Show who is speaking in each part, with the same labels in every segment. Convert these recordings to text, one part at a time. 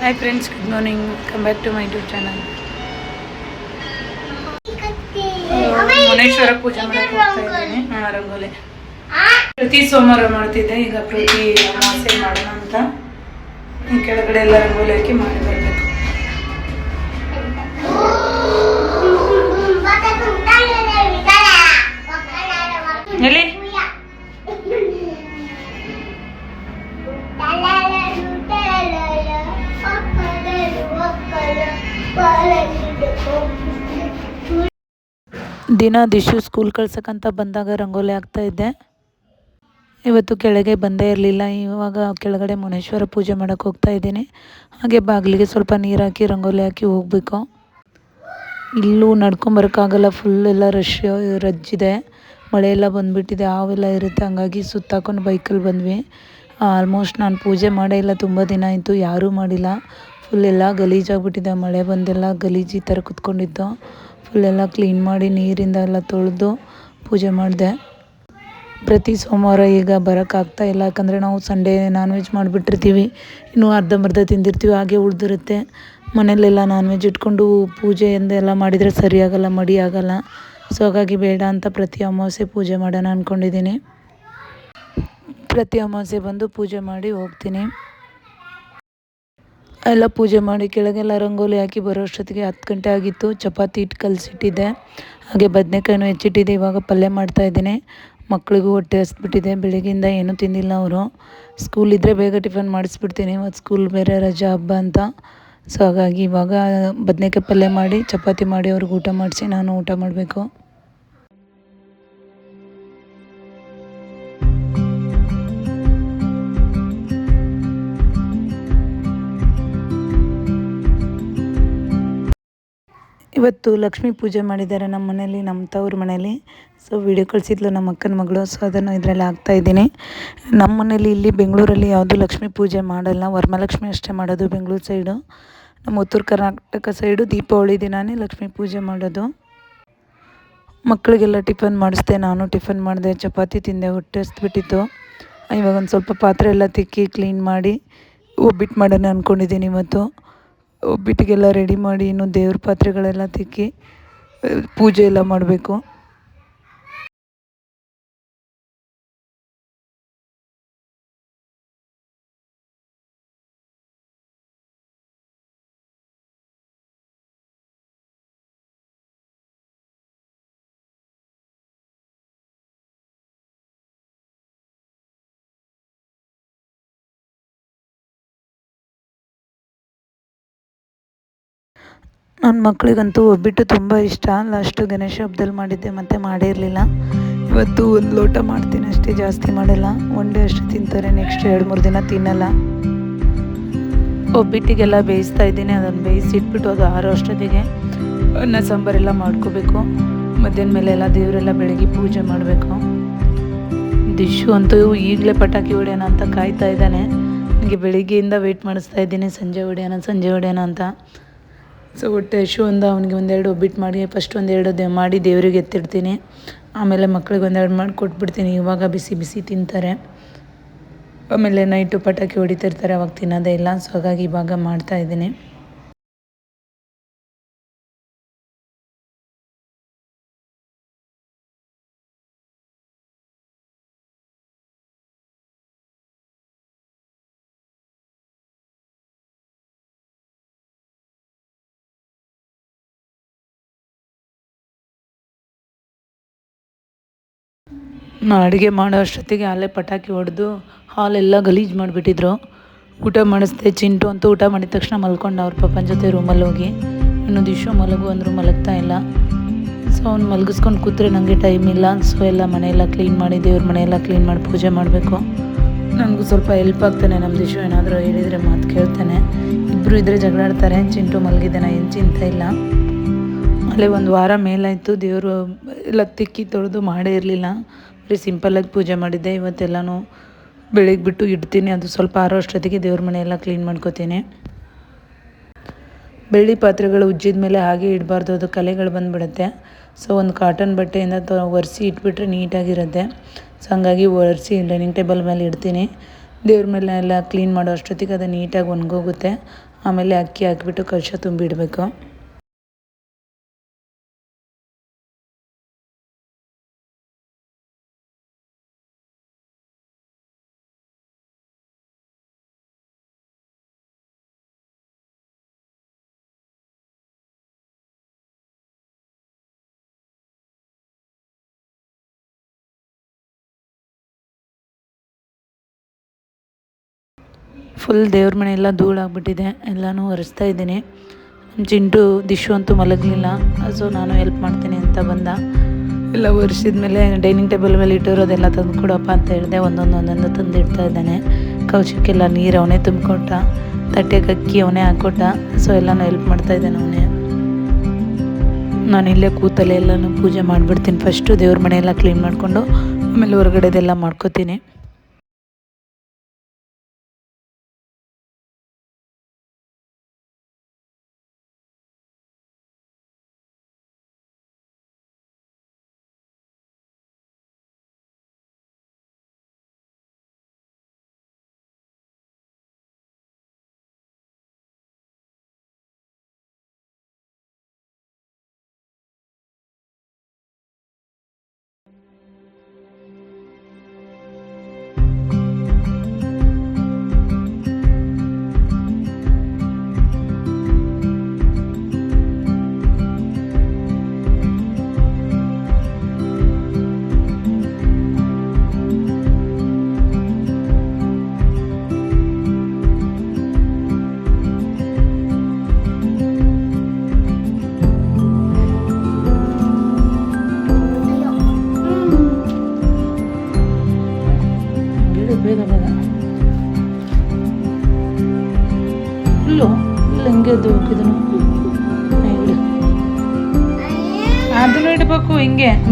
Speaker 1: Hi friends good morning come back to my YouTube channel Muneshwara ಪೂಜೆ ಮಾಡಕ್ಕೆ ಹೋಗ್ತಾ ಇದ್ದೀನಿ. ಹಾಂ ರಂಗೋಲಿ. ಪ್ರತಿ ಸೋಮವಾರ ಮಾಡ್ತಿದ್ದೆ. ಈಗ ಪ್ರತಿ ಅಮಾವಾಸ್ಯೆ ಮಾಡೋಣ ಅಂತ. ಕೆಳಗಡೆ ಎಲ್ಲ ರಂಗೋಲಿ ಹಾಕಿ ಮಾಡಿ ದಿನ ದಿಶು ಸ್ಕೂಲ್ ಕಳ್ಸಕ್ಕಂತ ಬಂದಾಗ ರಂಗೋಲಿ ಹಾಕ್ತಾ ಇದ್ದೆ. ಇವತ್ತು ಕೆಳಗೆ ಬಂದೇ ಇರಲಿಲ್ಲ, ಇವಾಗ ಕೆಳಗಡೆ ಮುನೇಶ್ವರ ಪೂಜೆ ಮಾಡೋಕೆ ಹೋಗ್ತಾ ಇದ್ದೀನಿ. ಹಾಗೆ ಬಾಗಿಲಿಗೆ ಸ್ವಲ್ಪ ನೀರು ಹಾಕಿ, ರಂಗೋಲಿ ಹಾಕಿ ಹೋಗಬೇಕು. ಇಲ್ಲೂ ನಡ್ಕೊಂಬರೋಕ್ಕಾಗಲ್ಲ ಫುಲ್ ಎಲ್ಲ ರಶ್ ರಜ್ಜಿದೆ ಮಳೆ ಎಲ್ಲ ಬಂದುಬಿಟ್ಟಿದೆ ಹಾವೆಲ್ಲ ಇರುತ್ತೆ. ಹಂಗಾಗಿ ಸುತ್ತಾಕೊಂಡು ಬೈಕಲ್ಲಿ ಬಂದ್ವಿ. ಆಲ್ಮೋಸ್ಟ್ ನಾನು ಪೂಜೆ ಮಾಡೇ ಇಲ್ಲ, ತುಂಬ ದಿನ ಆಯಿತು, ಯಾರೂ ಮಾಡಿಲ್ಲ. ಫುಲ್ ಎಲ್ಲ ಗಲೀಜಾಗ್ಬಿಟ್ಟಿದೆ, ಮಳೆ ಬಂದೆಲ್ಲ ಗಲೀಜು ಥರ ಕುತ್ಕೊಂಡಿದ್ದು. ಫುಲ್ ಎಲ್ಲ ಕ್ಲೀನ್ ಮಾಡಿ ನೀರಿಂದ ಎಲ್ಲ ತೊಳೆದು ಪೂಜೆ ಮಾಡಿದೆ. ಪ್ರತಿ ಸೋಮವಾರ ಈಗ ಬರೋಕ್ಕಾಗ್ತಾ ಇಲ್ಲ, ಯಾಕಂದರೆ ನಾವು ಸಂಡೇ ನಾನ್ ವೆಜ್ ಮಾಡಿಬಿಟ್ಟಿರ್ತೀವಿ. ಇನ್ನೂ ಅರ್ಧಂಬರ್ಧ ತಿಂದಿರ್ತೀವಿ, ಹಾಗೆ ಉಳಿದಿರುತ್ತೆ. ಮನೆಯಲ್ಲೆಲ್ಲ ನಾನ್ ವೆಜ್ ಇಟ್ಕೊಂಡು ಪೂಜೆ ಎಂದೆಲ್ಲ ಮಾಡಿದರೆ ಸರಿಯಾಗಲ್ಲ, ಮಡಿ ಆಗಲ್ಲ. ಸೊ ಹಾಗಾಗಿ ಬೇಡ ಅಂತ ಪ್ರತಿ ಅಮಾವಾಸ್ಯೆ ಪೂಜೆ ಮಾಡೋಣ ಅಂದ್ಕೊಂಡಿದ್ದೀನಿ ಪ್ರತಿ ಅಮಾವಾಸ್ಯೆ ಬಂದು ಪೂಜೆ ಮಾಡಿ ಹೋಗ್ತೀನಿ. ಎಲ್ಲ ಪೂಜೆ ಮಾಡಿ ಕೆಳಗೆಲ್ಲ ರಂಗೋಲಿ ಹಾಕಿ ಬರೋ ಅಷ್ಟೊತ್ತಿಗೆ ಹತ್ತು ಗಂಟೆ ಆಗಿತ್ತು. ಚಪಾತಿ ಹಿಟ್ಟು ಕಲಸಿಟ್ಟಿದ್ದೆ. ಹಾಗೆ ಬದನೆಕಾಯಿನೂ ಹೆಚ್ಚಿಟ್ಟಿದ್ದೆ. ಇವಾಗ ಪಲ್ಯ ಮಾಡ್ತಾಯಿದ್ದೀನಿ ಮಕ್ಕಳಿಗೂ ಹೊಟ್ಟೆ ಹಸ್ಬಿಟ್ಟಿದೆ ಬೆಳಗ್ಗಿಂದ ಏನೂ ತಿಂದಿಲ್ಲ ಅವರು. ಸ್ಕೂಲ್ ಇದ್ದರೆ ಬೇಗ ಟಿಫನ್ ಮಾಡಿಸ್ಬಿಡ್ತೀನಿ. ಇವತ್ತು ಸ್ಕೂಲ್ ಬೇರೆ ರಜಾ ಹಬ್ಬ ಅಂತ. ಸೊ ಹಾಗಾಗಿ ಇವಾಗ ಬದನೆಕಾಯಿ ಪಲ್ಯ ಮಾಡಿ, ಚಪಾತಿ ಮಾಡಿ ಅವ್ರಿಗೆ ಊಟ ಮಾಡಿಸಿ ನಾನು ಊಟ ಮಾಡಬೇಕು. ಇವತ್ತು ಲಕ್ಷ್ಮೀ ಪೂಜೆ ಮಾಡಿದ್ದಾರೆ ನಮ್ಮ ಮನೇಲಿ, ನಮ್ಮ ತವ್ರ ಮನೇಲಿ. ಸೊ ವಿಡಿಯೋ ಕಳಿಸಿದ್ಲು ನಮ್ಮ ಅಕ್ಕನ ಮಗಳು. ಸೊ ಅದನ್ನು ಇದರಲ್ಲಿ ಹಾಕ್ತಾಯಿದ್ದೀನಿ ನಮ್ಮ ಮನೇಲಿ ಇಲ್ಲಿ ಬೆಂಗಳೂರಲ್ಲಿ ಯಾವುದು ಲಕ್ಷ್ಮೀ ಪೂಜೆ ಮಾಡಲ್ಲ. ವರಮಹಾಲಕ್ಷ್ಮಿ ಅಷ್ಟೇ ಮಾಡೋದು ಬೆಂಗಳೂರು ಸೈಡು ನಮ್ಮ ಉತ್ತರ ಕರ್ನಾಟಕ ಸೈಡು ದೀಪಾವಳಿ ದಿನಾನೇ ಲಕ್ಷ್ಮೀ ಪೂಜೆ ಮಾಡೋದು. ಮಕ್ಕಳಿಗೆಲ್ಲ ಟಿಫನ್ ಮಾಡಿಸ್ದೆ, ನಾನು ಟಿಫನ್ ಮಾಡಿದೆ, ಚಪಾತಿ ತಿಂದೆ ಹೊಟ್ಟೆ ಹಸ್ಬಿಟ್ಟಿತ್ತು ಇವಾಗ ಒಂದು ಸ್ವಲ್ಪ ಪಾತ್ರೆ ಎಲ್ಲ ತಿಕ್ಕಿ ಕ್ಲೀನ್ ಮಾಡಿ ಒಬ್ಬಿಟ್ಟು ಮಾಡೋಣ ಅಂದ್ಕೊಂಡಿದ್ದೀನಿ ಇವತ್ತು. ಒಬ್ಬಿಟ್ಟಿಗೆಲ್ಲ ರೆಡಿ ಮಾಡಿ ಇನ್ನು ದೇವ್ರ ಪಾತ್ರೆಗಳೆಲ್ಲ ತಿಕ್ಕಿ ಪೂಜೆ ಎಲ್ಲ ಮಾಡಬೇಕು. ನನ್ನ ಮಕ್ಕಳಿಗಂತೂ ಒಬ್ಬಿಟ್ಟು ತುಂಬ ಇಷ್ಟ. ಲಾಸ್ಟು ಗಣೇಶ ಹಬ್ಬದಲ್ಲಿ ಮಾಡಿದ್ದೆ, ಮತ್ತೆ ಮಾಡಿರಲಿಲ್ಲ. ಇವತ್ತು ಒಂದು ಲೋಟ ಮಾಡ್ತೀನಿ ಅಷ್ಟೇ, ಜಾಸ್ತಿ ಮಾಡಲ್ಲ. ಒನ್ ಡೇ ಅಷ್ಟು ತಿಂತಾರೆ ನೆಕ್ಸ್ಟ್ ಎರಡು ಮೂರು ದಿನ ತಿನ್ನಲ್ಲ. ಒಬ್ಬಿಟ್ಟಿಗೆಲ್ಲ ಬೇಯಿಸ್ತಾ ಇದ್ದೀನಿ, ಅದನ್ನು ಬೇಯಿಸಿ ಇಟ್ಬಿಟ್ಟು ಅದು ಆರೋ ಅಷ್ಟೊತ್ತಿಗೆ ಅನ್ನ ಸಾಂಬಾರೆಲ್ಲ ಮಾಡ್ಕೋಬೇಕು. ಮಧ್ಯಾಹ್ನ ಮೇಲೆ ಎಲ್ಲ ದೇವರೆಲ್ಲ ಬೆಳಗ್ಗೆ ಪೂಜೆ ಮಾಡಬೇಕು. ದಿಶು ಅಂತೂ ಈಗಲೇ ಪಟಾಕಿ ಹೊಡೆಯೋಣ ಅಂತ ಕಾಯ್ತಾ ಇದ್ದಾನೆ. ನನಗೆ ಬೆಳಿಗ್ಗೆಯಿಂದ ವೆಯ್ಟ್ ಮಾಡಿಸ್ತಾ ಇದ್ದೀನಿ, ಸಂಜೆ ಹೊಡೆಯೋಣ ಸಂಜೆ ಹೊಡೆಯೋಣ ಅಂತ. ಸೊ ಒಟ್ಟು ಹಶು ಅಂದ ಅವನಿಗೆ ಒಂದೆರಡು ಒಬ್ಬಿಟ್ಟು ಮಾಡಿ ಫಸ್ಟ್ ಒಂದೆರಡು ದೇ, ಮಾಡಿ ದೇವರಿಗೆ ಎತ್ತಿಡ್ತೀನಿ. ಆಮೇಲೆ ಮಕ್ಳಿಗೆ ಒಂದೆರಡು ಮಾಡಿ ಕೊಟ್ಬಿಡ್ತೀನಿ. ಇವಾಗ ಬಿಸಿ ಬಿಸಿ ತಿಂತಾರೆ. ಆಮೇಲೆ ನೈಟು ಪಟಾಕಿ ಹೊಡಿತಿರ್ತಾರೆ ಅವಾಗ ತಿನ್ನೋದೇ ಇಲ್ಲ. ಸೊ ಹಾಗಾಗಿ ಇವಾಗ ಮಾಡ್ತಾಯಿದ್ದೀನಿ ಅಡುಗೆ ಮಾಡೋ ಅಷ್ಟೊತ್ತಿಗೆ ಅಲ್ಲೇ ಪಟಾಕಿ ಹೊಡೆದು ಹಾಲೆಲ್ಲ ಗಲೀಜು ಮಾಡಿಬಿಟ್ಟಿದ್ರು. ಊಟ ಮಾಡಿಸ್ದೆ, ಚಿಂಟು ಅಂತೂ ಊಟ ಮಾಡಿದ ತಕ್ಷಣ ಮಲ್ಕೊಂಡು ಅವ್ರ ಪಪ್ಪನ ಜೊತೆ ರೂಮಲ್ಲಿ ಹೋಗಿ. ಇನ್ನೊಂದು ಇಶು ಮಲಗು ಅಂದರು ಮಲಗ್ತಾ ಇಲ್ಲ. ಸೊ ಅವ್ನು ಮಲಗಿಸ್ಕೊಂಡು ಕೂತ್ರೆ ನನಗೆ ಟೈಮ್ ಇಲ್ಲ. ಸೊ ಎಲ್ಲ ಮನೆಯೆಲ್ಲ ಕ್ಲೀನ್ ಮಾಡಿ, ದೇವ್ರ ಮನೆಯೆಲ್ಲ ಕ್ಲೀನ್ ಮಾಡಿ ಪೂಜೆ ಮಾಡಬೇಕು. ನನಗೂ ಸ್ವಲ್ಪ ಹೆಲ್ಪ್ ಆಗ್ತಾನೆ ನಮ್ಮ ದಿಶು ಏನಾದರೂ ಹೇಳಿದರೆ ಮಾತು ಕೇಳ್ತಾನೆ. ಇಬ್ಬರು ಇದ್ದರೆ ಜಗಳಾಡ್ತಾರೆ. ಚಿಂಟು ಮಲಗಿದ್ದಾನೆ ಏನು ಚಿಂತೆ ಇಲ್ಲ. ಅಲ್ಲೇ ಒಂದು ವಾರ ಮೇಲಾಯಿತು, ದೇವರು ಎಲ್ಲ ತಿಕ್ಕಿ ತೊಳೆದು ಮಾಡೇ ಇರಲಿಲ್ಲ. ಬರೀ ಸಿಂಪಲ್ಲಾಗಿ ಪೂಜೆ ಮಾಡಿದ್ದೆ. ಇವತ್ತೆಲ್ಲನೂ ಬೆಳಿಗ್ಗೆ ಬಿಟ್ಟು ಇಡ್ತೀನಿ. ಅದು ಸ್ವಲ್ಪ ಆರೋ ಅಷ್ಟೊತ್ತಿಗೆ ದೇವ್ರ ಮನೆಯೆಲ್ಲ ಕ್ಲೀನ್ ಮಾಡ್ಕೋತೀನಿ. ಬೆಳ್ಳಿ ಪಾತ್ರೆಗಳು ಉಜ್ಜಿದ ಮೇಲೆ ಹಾಗೆ ಇಡಬಾರ್ದು. ಅದು ಕಲೆಗಳು ಬಂದುಬಿಡುತ್ತೆ. ಸೊ ಒಂದು ಕಾಟನ್ ಬಟ್ಟೆಯಿಂದ ತ, ಒರೆಸಿ ಇಟ್ಬಿಟ್ರೆ ನೀಟಾಗಿರುತ್ತೆ. ಸೊ ಹಂಗಾಗಿ ಒರೆಸಿ ಡೈನಿಂಗ್ ಟೇಬಲ್ ಮೇಲೆ ಇಡ್ತೀನಿ. ದೇವ್ರ ಮೇಲೆ ಎಲ್ಲ ಕ್ಲೀನ್ ಮಾಡೋ ಅಷ್ಟೊತ್ತಿಗೆ ಅದು ನೀಟಾಗಿ ಒಣಗೋಗುತ್ತೆ. ಆಮೇಲೆ ಅಕ್ಕಿ ಹಾಕಿಬಿಟ್ಟು ಕಲಶ ತುಂಬಿಡಬೇಕು ಫುಲ್ ದೇವ್ರ ಮನೆ ಎಲ್ಲ ಧೂಳಾಗ್ಬಿಟ್ಟಿದೆ ಎಲ್ಲನೂ ಒರೆಸ್ತಾ ಇದ್ದೀನಿ. ಚಿಂಟು, ದಿಶು ಅಂತೂ ಮಲಗಲಿಲ್ಲ. ಸೊ ನಾನು ಹೆಲ್ಪ್ ಮಾಡ್ತೀನಿ ಅಂತ ಬಂದ. ಎಲ್ಲ ಒರೆಸಿದ ಮೇಲೆ ಡೈನಿಂಗ್ ಟೇಬಲ್ ಮೇಲೆ ಇಟ್ಟಿರೋದೆಲ್ಲ ತಂದು ಕೊಡಪ್ಪ ಅಂತ ಹೇಳಿದೆ. ಒಂದೊಂದು ಒಂದೊಂದು ತಂದು ಇಡ್ತಾ ಇದ್ದಾನೆ. ಕೌಶಕ್ಕೆಲ್ಲ ನೀರು ಅವನೇ ತುಂಬಿಕೊಟ್ಟ. ತಟ್ಟೆಗೆ ಅಕ್ಕಿ ಅವನೇ ಹಾಕ್ಕೊಟ್ಟ ಸೊ ಎಲ್ಲನೂ ಹೆಲ್ಪ್ ಮಾಡ್ತಾ ಇದ್ದಾನೆ ಅವನೇ. ನಾನು ಇಲ್ಲೇ ಕೂತಲ್ಲೇ ಎಲ್ಲನೂ ಪೂಜೆ ಮಾಡಿಬಿಡ್ತೀನಿ. ಫಸ್ಟು ದೇವ್ರ ಮನೆ ಎಲ್ಲ ಕ್ಲೀನ್ ಮಾಡಿಕೊಂಡು ಆಮೇಲೆ ಹೊರಗಡೆದೆಲ್ಲ ಮಾಡ್ಕೋತೀನಿ.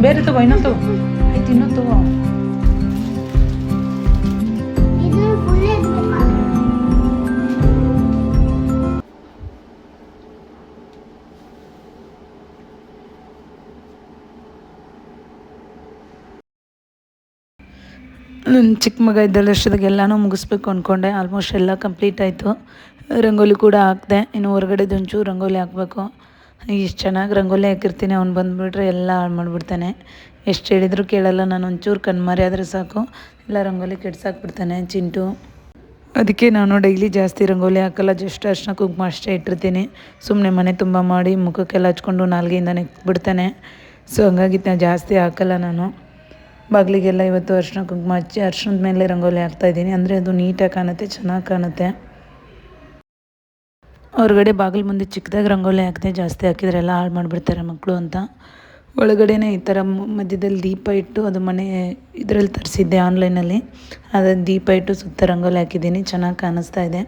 Speaker 1: ಬೇರೆ ತಗೋ, ಇನ್ನೊಂದು ತಗೋ. ಆಯ್ತು, ಇನ್ನೊಂದು ತಗೋ. ನನ್ನ ಚಿಕ್ಕ ಮಗ ಇದ್ದಲ್ಲಷ್ಟೊತ್ತಿಗೆ ಎಲ್ಲನೂ ಮುಗಿಸ್ಬೇಕು ಅಂದ್ಕೊಂಡೆ ಆಲ್ಮೋಸ್ಟ್ ಎಲ್ಲ ಕಂಪ್ಲೀಟ್ ಆಯಿತು. ರಂಗೋಲಿ ಕೂಡ ಹಾಕಿದೆ. ಇನ್ನು ಹೊರಗಡೆದು ಒಂಚೂರು ರಂಗೋಲಿ ಹಾಕಬೇಕು. ಇಷ್ಟು ಚೆನ್ನಾಗಿ ರಂಗೋಲಿ ಹಾಕಿರ್ತೀನಿ, ಅವ್ನು ಬಂದುಬಿಟ್ರೆ ಎಲ್ಲ ಹಾಳು ಮಾಡಿಬಿಡ್ತಾನೆ. ಎಷ್ಟು ಹೇಳಿದ್ರು ಕೇಳಲ್ಲ, ನಾನು ಒಂಚೂರು ಕಣ್ಮರೆ ಆದರೆ ಸಾಕು. ಎಲ್ಲ ರಂಗೋಲಿ ಕೆಡ್ಸಾಕ್ಬಿಡ್ತಾನೆ ಚಿಂಟು. ಅದಕ್ಕೆ ನಾನು ಡೈಲಿ ಜಾಸ್ತಿ ರಂಗೋಲಿ ಹಾಕಲ್ಲ, ಜಸ್ಟ್ ಅರ್ಶಿನ ಕುಂಕುಮ ಅಷ್ಟೇ ಇಟ್ಟಿರ್ತೀನಿ. ಸುಮ್ಮನೆ ಮನೆ ತುಂಬ ಮಾಡಿ ಮುಖಕ್ಕೆಲ್ಲ ಹಚ್ಕೊಂಡು ನಾಲ್ಗೆಯಿಂದ ನೆಕ್ಬಿಡ್ತಾನೆ ಸೊ ಹಂಗಾಗಿ ನಾನು ಜಾಸ್ತಿ ಹಾಕಲ್ಲ ನಾನು. ಬಾಗಿಲಿಗೆಲ್ಲ ಇವತ್ತು ಅರ್ಶಿನ ಕುಂಕುಮ ಹಚ್ಚಿ ಅರ್ಶಿನದ ಮೇಲೆ ರಂಗೋಲಿ ಹಾಕ್ತಾಯಿದ್ದೀನಿ ಅಂದರೆ ಅದು ನೀಟಾಗಿ ಕಾಣುತ್ತೆ, ಚೆನ್ನಾಗಿ ಕಾಣುತ್ತೆ. ಹೊರಗಡೆ ಬಾಗಿಲು ಮುಂದೆ ಚಿಕ್ಕದಾಗಿ ರಂಗೋಲಿ ಹಾಕಿದೆ, ಜಾಸ್ತಿ ಹಾಕಿದ್ರೆ ಎಲ್ಲ ಹಾಳು ಮಾಡಿಬಿಡ್ತಾರೆ ಮಕ್ಕಳು ಅಂತ. ಒಳಗಡೆನೇ ಈ ಥರ ಮಧ್ಯದಲ್ಲಿ ದೀಪ ಇಟ್ಟು ಅದು ಮನೆ ಇದರಲ್ಲಿ ತರಿಸಿದ್ದೆ ಆನ್ಲೈನಲ್ಲಿ. ಅದನ್ನು ದೀಪ ಇಟ್ಟು ಸುತ್ತ ರಂಗೋಲಿ ಹಾಕಿದ್ದೀನಿ, ಚೆನ್ನಾಗಿ ಕಾಣಿಸ್ತಾ ಇದೆ.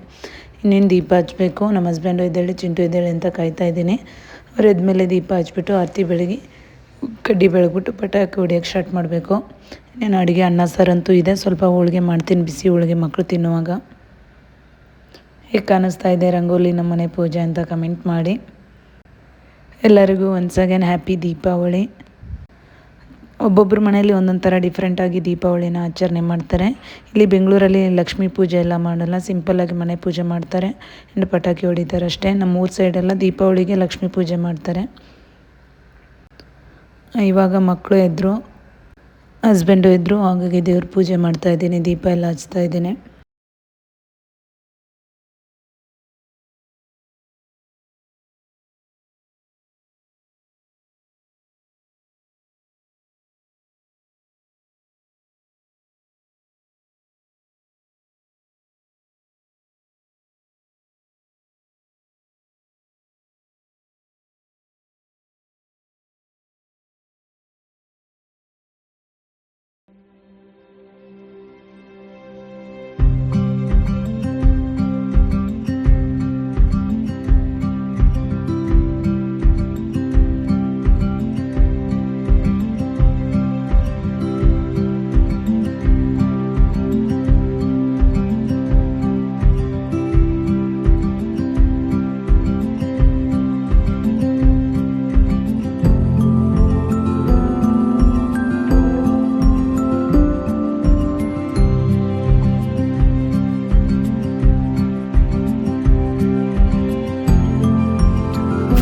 Speaker 1: ಇನ್ನೇನು ದೀಪ ಹಚ್ಚಬೇಕು ನಮ್ಮ ಹಸ್ಬೆಂಡು ಎದ್ದೇಳಿ ಚಿಂಟು ಎದ್ದೇಳಿ ಅಂತ ಕಾಯ್ತಾ ಇದ್ದೀನಿ. ಅವ್ರು ಎದ್ಮೇಲೆ ದೀಪ ಹಚ್ಬಿಟ್ಟು ಆರತಿ ಬೆಳಗ್ಗೆ ಕಡ್ಡಿ ಬೆಳಗ್ಬಿಟ್ಟು ಪಟಾಕಿ ಹೊಡಿಯೋಕ್ಕೆ ಸ್ಟಾರ್ಟ್ ಮಾಡಬೇಕು. ಇನ್ನೇನು ಅಡುಗೆ ಅನ್ನ ಸಾರಂತೂ ಇದೆ, ಸ್ವಲ್ಪ ಹೋಳಿಗೆ ಮಾಡ್ತೀನಿ, ಬಿಸಿ ಹೋಳಿಗೆ ಮಕ್ಕಳು ತಿನ್ನುವಾಗ. ಹೇಗೆ ಕಾಣಿಸ್ತಾ ಇದೆ ರಂಗೋಲಿ ನಮ್ಮ ಮನೆ ಪೂಜೆ ಅಂತ ಕಮೆಂಟ್ ಮಾಡಿ. ಎಲ್ಲರಿಗೂ ಒನ್ಸ್ ಅಗೇನ್ ಹ್ಯಾಪಿ ದೀಪಾವಳಿ. ಒಬ್ಬೊಬ್ಬರ ಮನೆಯಲ್ಲಿ ಒಂದೊಂದು ಥರ ಡಿಫ್ರೆಂಟಾಗಿ ದೀಪಾವಳಿನ ಆಚರಣೆ ಮಾಡ್ತಾರೆ. ಇಲ್ಲಿ ಬೆಂಗಳೂರಲ್ಲಿ ಲಕ್ಷ್ಮೀ ಪೂಜೆ ಎಲ್ಲ ಮಾಡಲ್ಲ ಸಿಂಪಲ್ಲಾಗಿ ಮನೆ ಪೂಜೆ ಮಾಡ್ತಾರೆ. ಆ್ಯಂಡ್ ಪಟಾಕಿ ಹೊಡಿತಾರೆ ಅಷ್ಟೇ. ನಮ್ಮ ಊರ ಸೈಡೆಲ್ಲ ದೀಪಾವಳಿಗೆ ಲಕ್ಷ್ಮೀ ಪೂಜೆ ಮಾಡ್ತಾರೆ. ಇವಾಗ ಮಕ್ಕಳು ಎದ್ರು ಹಸ್ಬೆಂಡು ಇದ್ದರು ಹಾಗಾಗಿ ದೇವ್ರ ಪೂಜೆ ಮಾಡ್ತಾ ಇದ್ದೀನಿ, ದೀಪ ಎಲ್ಲ ಹಚ್ತಾ ಇದ್ದೀನಿ.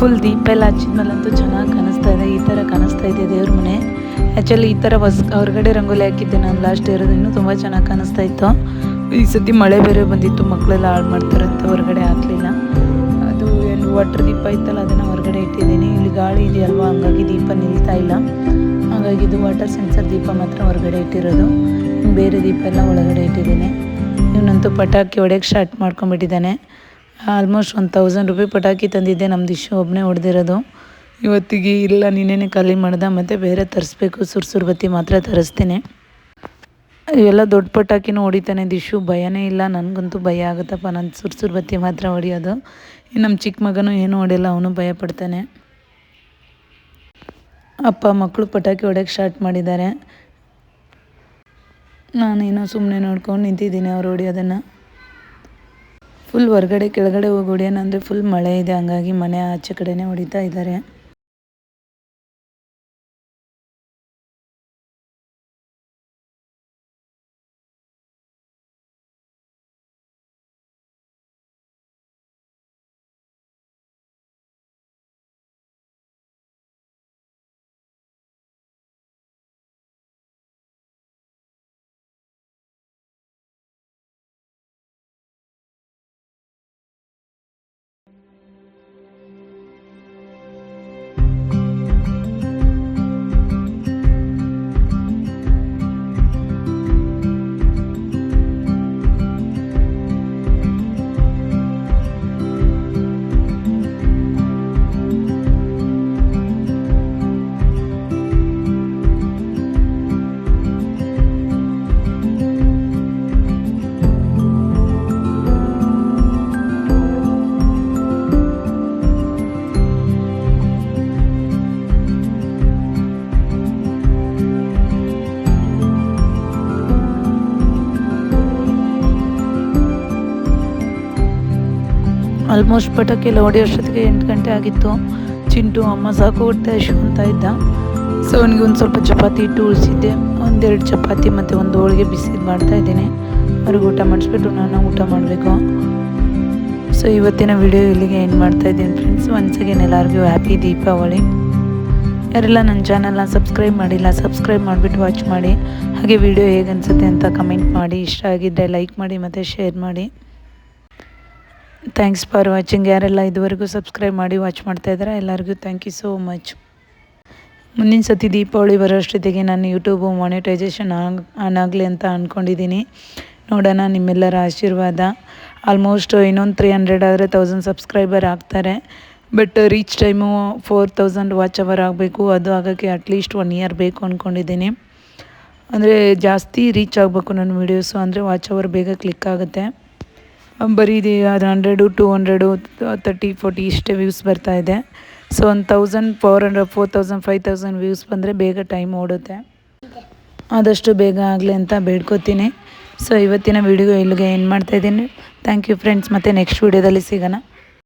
Speaker 1: ಫುಲ್ ದೀಪ ಎಲ್ಲ ಹಚ್ಚಿದ್ಮೇಲಂತೂ ಚೆನ್ನಾಗಿ ಕಾಣಿಸ್ತಾ ಇದೆ. ಈ ಥರ ಕಾಣಿಸ್ತಾ ಇದೆ ದೇವ್ರ ಮನೆ. ಆ್ಯಕ್ಚುಲಿ ಈ ಥರ ಹೊಸ ಹೊರಗಡೆ ರಂಗೋಲಿ ಹಾಕಿದ್ದೆ ನಾನು ಲಾಸ್ಟ್ ಇರೋದಿನ್ನು ತುಂಬ ಚೆನ್ನಾಗಿ ಕಾಣಿಸ್ತಾ ಇತ್ತು. ಈ ಸತಿ ಮಳೆ ಬೇರೆ ಬಂದಿತ್ತು ಮಕ್ಕಳೆಲ್ಲ ಹಾಳು ಮಾಡ್ತಾರೆ ಅಂತ ಹೊರಗಡೆ ಹಾಕಲಿಲ್ಲ. ಅದು ಎಲ್ಲಿ ವಾಟರ್ ದೀಪ ಇತ್ತಲ್ಲ, ಅದನ್ನು ಹೊರಗಡೆ ಇಟ್ಟಿದ್ದೀನಿ. ಇಲ್ಲಿ ಗಾಳಿ ಇದೆಯಲ್ವಾ, ಹಂಗಾಗಿ ದೀಪ ನಿಲ್ತಾ ಇಲ್ಲ. ಹಾಗಾಗಿ ಇದು ವಾಟರ್ ಸೆನ್ಸರ್ ದೀಪ ಮಾತ್ರ ಹೊರಗಡೆ ಇಟ್ಟಿರೋದು. ಬೇರೆ ದೀಪ ಎಲ್ಲ ಒಳಗಡೆ ಇಟ್ಟಿದ್ದೀನಿ. ಇವನಂತೂ ಪಟಾಕಿ ಹೊಡೆಯೋಕ್ಕೆ ಸ್ಟಾರ್ಟ್ ಮಾಡ್ಕೊಂಬಿಟ್ಟಿದ್ದಾನೆ ಆಲ್ಮೋಸ್ಟ್ ಒಂದು ತೌಸಂಡ್ ರುಪಿ ಪಟಾಕಿ ತಂದಿದ್ದೆ. ನಮ್ಮ ದಿಶು ಒಬ್ಬನೇ ಹೊಡೆದಿರೋದು. ಇವತ್ತಿಗೆ ಇಲ್ಲ, ನಿನ್ನೆನೆ ಖಾಲಿ ಮಾಡ್ದೆ. ಮತ್ತು ಬೇರೆ ತರಿಸ್ಬೇಕು. ಸುರ್ಸುರು ಬತ್ತಿ ಮಾತ್ರ ತರಿಸ್ತೀನಿ. ಇವೆಲ್ಲ ದೊಡ್ಡ ಪಟಾಕಿನೂ ಹೊಡಿತಾನೆ. ದಿಶು ಭಯನೇ ಇಲ್ಲ. ನನಗಂತೂ ಭಯ ಆಗುತ್ತಪ್ಪ. ನಾನು ಸುರ್ಸುರು ಬತ್ತಿ ಮಾತ್ರ ಹೊಡಿಯೋದು. ನಮ್ಮ ಚಿಕ್ಕ ಮಗನೂ ಏನೂ ಹೊಡೆಯಲ್ಲ. ಅವನು ಭಯ ಪಡ್ತಾನೆ ಅಪ್ಪ ಮಕ್ಕಳು ಪಟಾಕಿ ಹೊಡೆಯೋಕ್ಕೆ ಸ್ಟಾರ್ಟ್ ಮಾಡಿದ್ದಾರೆ. ನಾನೇನೋ ಸುಮ್ಮನೆ ನೋಡ್ಕೊಂಡು ನಿಂತಿದ್ದೀನಿ. ಅವ್ರು ಹೊಡಿಯೋದನ್ನು. ಫುಲ್ ಹೊರಗಡೆ, ಕೆಳಗಡೆ ಹೋಗಿ ಹೊಡಿಯೋಣ ಅಂದರೆ ಫುಲ್ ಮಳೆ ಇದೆ. ಹಂಗಾಗಿ ಮನೆ ಆಚೆ ಕಡೆನೇ ಹೊಡಿತಾ ಇದ್ದಾರೆ. ಆಲ್ಮೋಸ್ಟ್ ಪಟಾಕಿ ಎಲ್ಲ ಒಡೆಯೋ ಅಷ್ಟೊತ್ತಿಗೆ ಎಂಟು ಗಂಟೆ ಆಗಿತ್ತು. ಚಿಂಟು ಅಮ್ಮ ಸಾಕು ಹೊಟ್ಟೆ ಹಶು ಅಂತ ಇದ್ದ. ಸೊ ಅವನಿಗೆ ಒಂದು ಸ್ವಲ್ಪ ಚಪಾತಿ ಇಟ್ಟು ಉಳಿಸಿದ್ದೆ. ಒಂದೆರಡು ಚಪಾತಿ ಮತ್ತು ಒಂದು ಹೋಳಿಗೆ ಮಾಡ್ತಾ ಇದ್ದೀನಿ. ಅವ್ರಿಗೆ ಊಟ ಮಾಡಿಸ್ಬಿಟ್ಟು ನಾನು ಊಟ ಮಾಡಬೇಕು. ಸೊ ಇವತ್ತಿನ ವಿಡಿಯೋ ಇಲ್ಲಿಗೆ ಏನು ಮಾಡ್ತಾ ಇದ್ದೀನಿ ಫ್ರೆಂಡ್ಸ್ ಒನ್ಸ್ ಅಗೇನ್ ಎಲ್ಲರಿಗೂ ಹ್ಯಾಪಿ ದೀಪಾವಳಿ. ಯಾರೆಲ್ಲ ನನ್ನ ಚಾನಲ್ನ ಸಬ್ಸ್ಕ್ರೈಬ್ ಮಾಡಿಲ್ಲ ಸಬ್ಸ್ಕ್ರೈಬ್ ಮಾಡಿಬಿಟ್ಟು ವಾಚ್ ಮಾಡಿ. ಹಾಗೆ ವಿಡಿಯೋ ಹೇಗೆ ಅಂತ ಕಮೆಂಟ್ ಮಾಡಿ. ಇಷ್ಟ ಆಗಿದ್ದರೆ ಲೈಕ್ ಮಾಡಿ ಮತ್ತು ಶೇರ್ ಮಾಡಿ. ಥ್ಯಾಂಕ್ಸ್ ಫಾರ್ ವಾಚಿಂಗ್ ಯಾರೆಲ್ಲ ಇದುವರೆಗೂ ಸಬ್ಸ್ಕ್ರೈಬ್ ಮಾಡಿ ವಾಚ್ ಮಾಡ್ತಾ ಇದ್ದಾರೆ, ಎಲ್ಲರಿಗೂ ಥ್ಯಾಂಕ್ ಯು ಸೋ ಮಚ್ ಮುಂದಿನ ಸತಿ ದೀಪಾವಳಿ ಬರೋ ಅಷ್ಟೊತ್ತಿಗೆ ನಾನು ಯೂಟ್ಯೂಬು ಮಾನಿಟೈಸೇಷನ್ ಆಗ ಆನ್ ಆಗಲಿ ಅಂತ ಅಂದ್ಕೊಂಡಿದ್ದೀನಿ ನೋಡೋಣ, ನಿಮ್ಮೆಲ್ಲರ ಆಶೀರ್ವಾದ. ಆಲ್ಮೋಸ್ಟ್ ಇನ್ನೊಂದು ತ್ರೀ ಹಂಡ್ರೆಡ್ ಆದರೆ ತೌಸಂಡ್ ಸಬ್ಸ್ಕ್ರೈಬರ್ ಆಗ್ತಾರೆ. But reach time four thousand watch hour ಆಗಬೇಕು, ಅದು ಆಗೋಕ್ಕೆ ಅಟ್ಲೀಸ್ಟ್ ಒನ್ ಇಯರ್ ಬೇಕು ಅಂದ್ಕೊಂಡಿದ್ದೀನಿ ಅಂದರೆ ಜಾಸ್ತಿ ರೀಚ್ ಆಗಬೇಕು ನನ್ನ ವೀಡಿಯೋಸು ಅಂದರೆ ವಾಚ್ ಅವರ್ ಬೇಗ ಕ್ಲಿಕ್ ಆಗುತ್ತೆ. ಬರೀ ಇದೆ ಅದು hundred, two hundred thirty forty ಇಷ್ಟೇ ವ್ಯೂಸ್ ಬರ್ತಾ ಇದೆ. ಸೊ ಒಂದು thousand four hundred four thousand five thousand views ಬಂದರೆ ಬೇಗ ಟೈಮ್ ಓಡುತ್ತೆ. ಆದಷ್ಟು ಬೇಗ ಆಗಲಿ ಅಂತ ಬೇಡ್ಕೋತೀನಿ. ಸೊ ಇವತ್ತಿನ ವಿಡಿಯೋ ಇಲ್ಲಿಗೆ ಏನು ಮಾಡ್ತಾಯಿದ್ದೀನಿ ಥ್ಯಾಂಕ್ ಯು ಫ್ರೆಂಡ್ಸ್ ಮತ್ತು ನೆಕ್ಸ್ಟ್ ವೀಡಿಯೋದಲ್ಲಿ ಸಿಗೋಣ.